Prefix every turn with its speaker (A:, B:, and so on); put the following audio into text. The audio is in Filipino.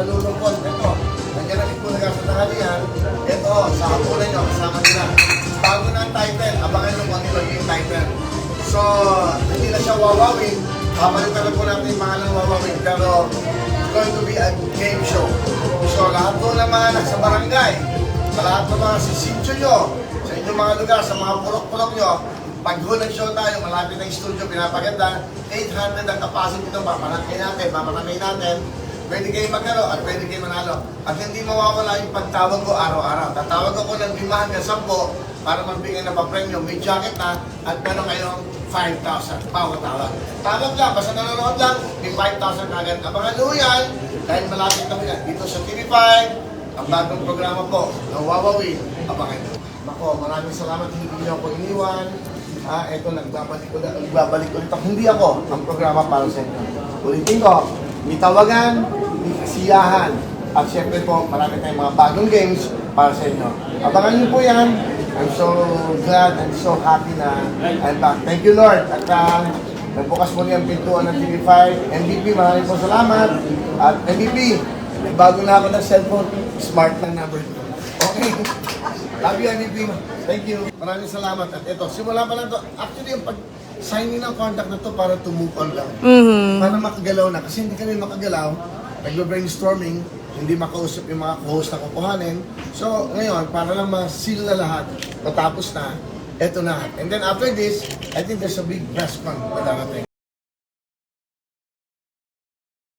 A: nalulungkot. Ito, nandiyan na po nag sa tanghalian. Ito, sa hapunan nyo, kasama nila. Bago na ang title, abangan nyo kung ano yung title. So, hindi na siya wawawin. Papalitan na po natin yung pangalan ng wawawin. Pero, it's going to be a game show. So, lahat po ng mga nasa barangay, sa lahat ng mga sisityo nyo, sa inyong mga lugar, sa mga purok-purok nyo, pag hulang show tayo, malapit ng studio, pinapaganda, 800 ang capacity nito, paparangay natin, paparangay natin, pwede kayo magkano at pwede kayo manalo. At hindi mawawala yung pagtawag ko araw-araw. Tatawag ako ng limahan ng sampo para magbigay ng papremyo. May jacket na at meron kayong 5,000 bawat tawag. Lang, basta nanonood lang, may 5,000 kagad. Abangan nyo yan dahil malapit na yan. Dito sa TV5, ang bagong programa po, ng Wawawi, abangan nyo. Nako, maraming salamat, hindi niyo ako iniwan. Ah, eto, nagbabalik ko na, nagbabalik ulit ako. Hindi ako, ang programa para sa inyo. Ulitin ko, may tawagan, kasiyahan. At syempre po, marami tayong mga bagong games para sa inyo. Abangan niyo po yan. I'm so glad and so happy na I'm back. Thank you, Lord. At uh, nagbukas muli ang pintuan ng TV5. MVP, maraming po salamat. At MVP, bago na ako ng cellphone. Smart ng number. Okay. Love you, MVP. Thank you. Maraming salamat. At ito, simula pa lang to. Actually, yung pag-signing ng contract na to para on lang.
B: Mhm.
A: Para makagalaw na. Kasi hindi kami makagalaw. Naglo-brainstorming. Hindi makausap yung mga co-host na kukuhanin. So, ngayon, para lang ma-seal na lahat, matapos na, eto na. And then after this, I think there's a big press con na darating.